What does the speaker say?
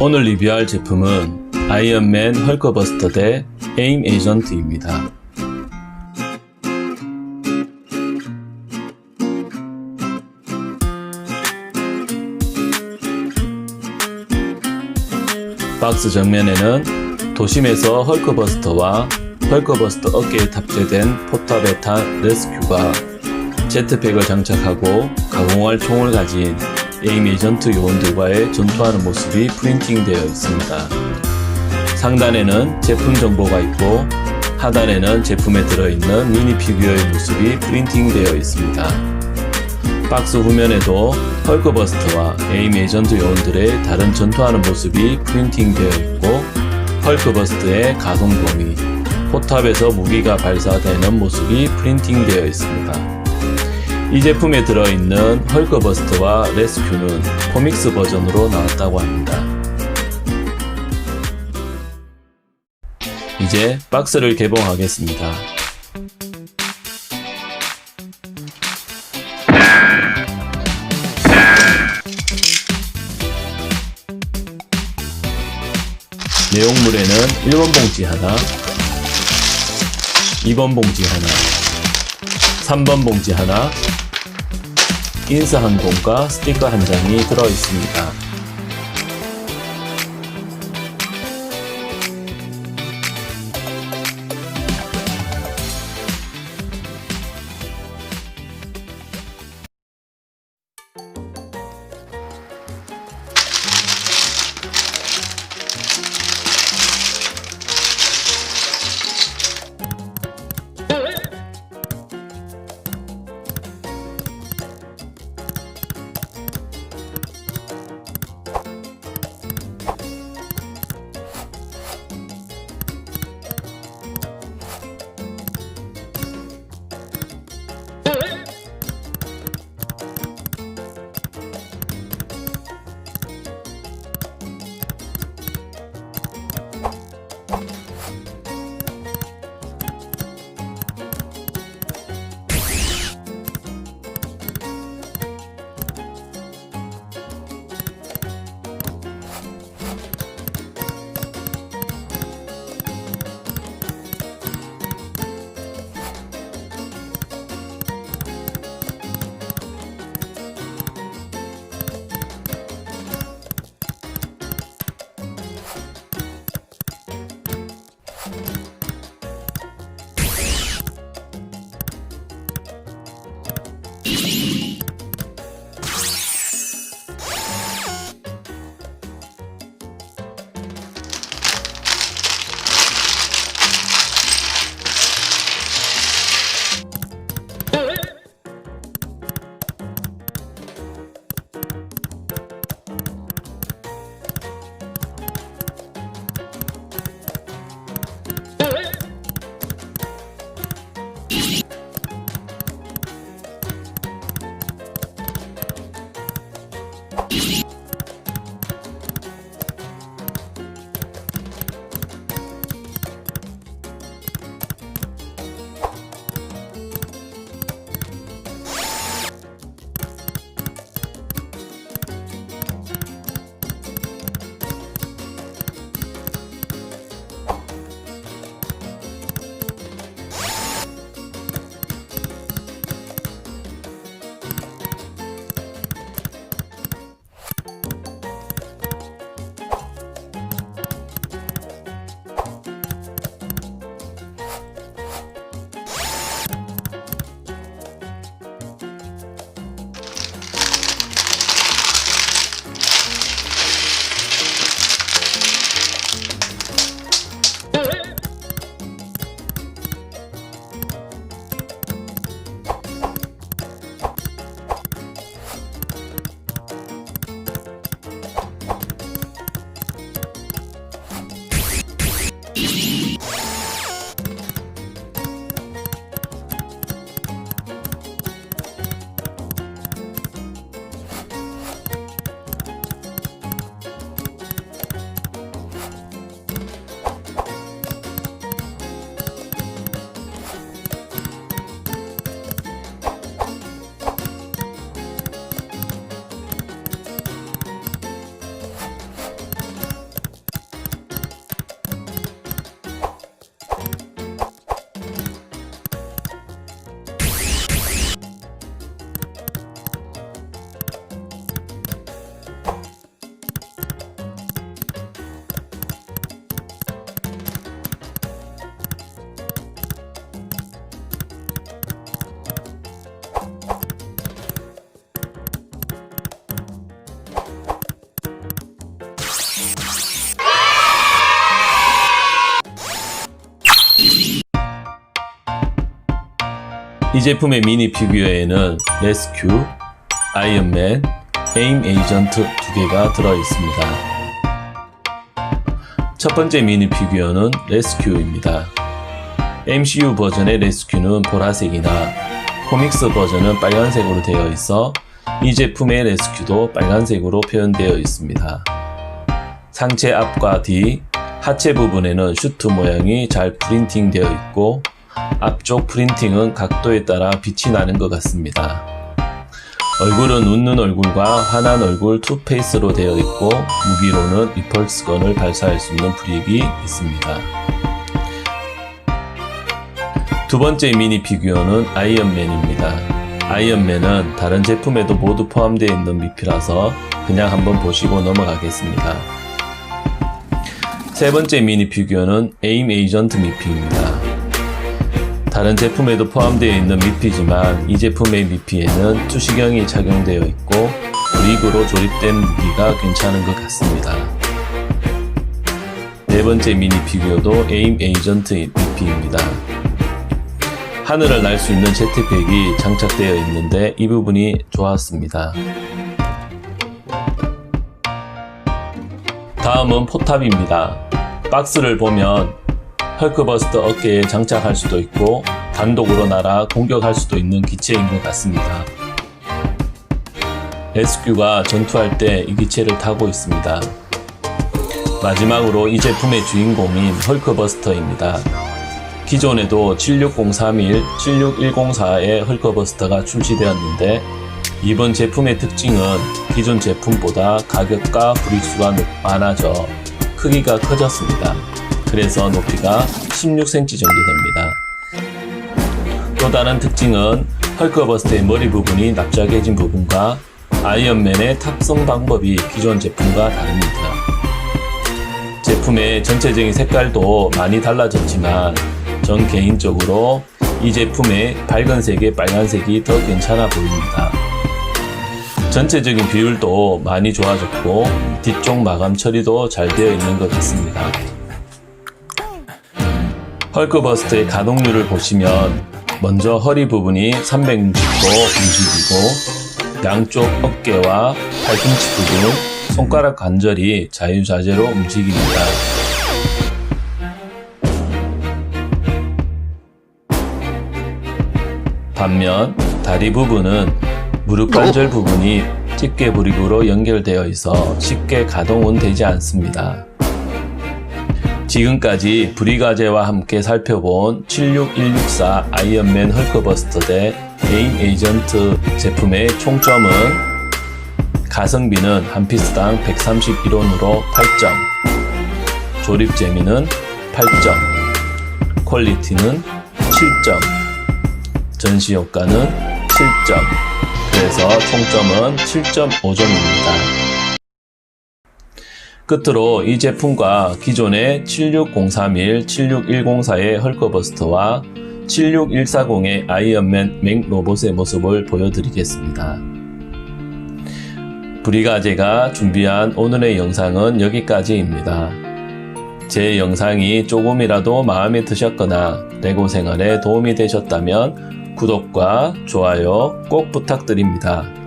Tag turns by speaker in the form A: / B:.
A: 오늘 리뷰할 제품은 아이언맨 헐크버스터 대 에임 에이전트입니다. 박스 정면에는 도심에서 헐크버스터와 헐크버스터 어깨에 탑재된 포탑에 탄 레스큐가 제트팩을 장착하고 가공할 총을 가진 에임 에이전트 요원들과의 전투하는 모습이 프린팅되어 있습니다. 상단에는 제품 정보가 있고 하단에는 제품에 들어있는 미니 피규어의 모습이 프린팅되어 있습니다. 박스 후면에도 헐크버스터와 에임 에이전트 요원들의 다른 전투하는 모습이 프린팅되어 있고 헐크버스터의 가동 범위, 포탑에서 무기가 발사되는 모습이 프린팅되어 있습니다. 이 제품에 들어있는 헐크버스터와 레스큐는 코믹스 버전으로 나왔다고 합니다. 이제 박스를 개봉하겠습니다. 내용물에는 1번 봉지 하나, 2번 봉지 하나, 3번 봉지 하나, 인사 한 봉과 스티커 한 장이 들어 있습니다. 제품의 미니 피규어에는 레스큐, 아이언맨, 에임 에이전트 두 개가 들어 있습니다. 첫 번째 미니 피규어는 레스큐입니다. MCU 버전의 레스큐는 보라색이나 코믹스 버전은 빨간색으로 되어 있어 이 제품의 레스큐도 빨간색으로 표현되어 있습니다. 상체 앞과 뒤, 하체 부분에는 슈트 모양이 잘 프린팅 되어 있고 앞쪽 프린팅은 각도에 따라 빛이 나는 것 같습니다. 얼굴은 웃는 얼굴과 화난 얼굴 투페이스로 되어 있고 무기로는 리펄스건을 발사할 수 있는 브릭이 있습니다. 두 번째 미니 피규어는 아이언맨입니다. 아이언맨은 다른 제품에도 모두 포함되어 있는 미피라서 그냥 한번 보시고 넘어가겠습니다. 세 번째 미니 피규어는 에임 에이전트 미피입니다. 다른 제품에도 포함되어 있는 미피지만 이 제품의 미피에는 투시경이 착용되어 있고 브릭으로 조립된 무기가 괜찮은 것 같습니다. 네 번째 미니 피규어도 에임 에이전트 미피입니다. 하늘을 날 수 있는 제트팩이 장착되어 있는데 이 부분이 좋았습니다. 다음은 포탑입니다. 박스를 보면 헐크버스터 어깨에 장착할 수도 있고 단독으로 날아 공격할 수도 있는 기체인 것 같습니다. 레스큐가 전투할 때 이 기체를 타고 있습니다. 마지막으로 이 제품의 주인공인 헐크버스터입니다. 기존에도 76031, 76104의 헐크버스터가 출시되었는데 이번 제품의 특징은 기존 제품보다 가격과 높- 많아져 크기가 커졌습니다. 그래서 높이가 16cm 정도 됩니다. 또 다른 특징은 헐크버스터의 머리 부분이 납작해진 부분과 아이언맨의 탑승 방법이 기존 제품과 다릅니다. 제품의 전체적인 색깔도 많이 달라졌지만 전 개인적으로 이 제품의 밝은색에 빨간색이 더 괜찮아 보입니다. 전체적인 비율도 많이 좋아졌고 뒤쪽 마감 처리도 잘 되어 있는 것 같습니다. 헐크버스트의 가동률을 보시면 먼저 허리 부분이 360도 움직이고 양쪽 어깨와 팔꿈치 부분, 손가락 관절이 자유자재로 움직입니다. 반면 다리 부분은 무릎 관절 부분이 집게 브릭으로 연결되어 있어 쉽게 가동은 되지 않습니다. 지금까지 브리가제와 함께 살펴본 76164 아이언맨 헐크버스터 대 에임 에이전트 제품의 총점은 가성비는 한 피스당 131원으로 8점, 조립 재미는 8점, 퀄리티는 7점, 전시 효과는 7점, 그래서 총점은 7.5점입니다. 끝으로 이 제품과 기존의 76031, 76104의 헐크버스터와 76140의 아이언맨 맥 로봇의 모습을 보여드리겠습니다. 브리가제가 준비한 오늘의 영상은 여기까지입니다. 제 영상이 조금이라도 마음에 드셨거나 레고 생활에 도움이 되셨다면 구독과 좋아요 꼭 부탁드립니다.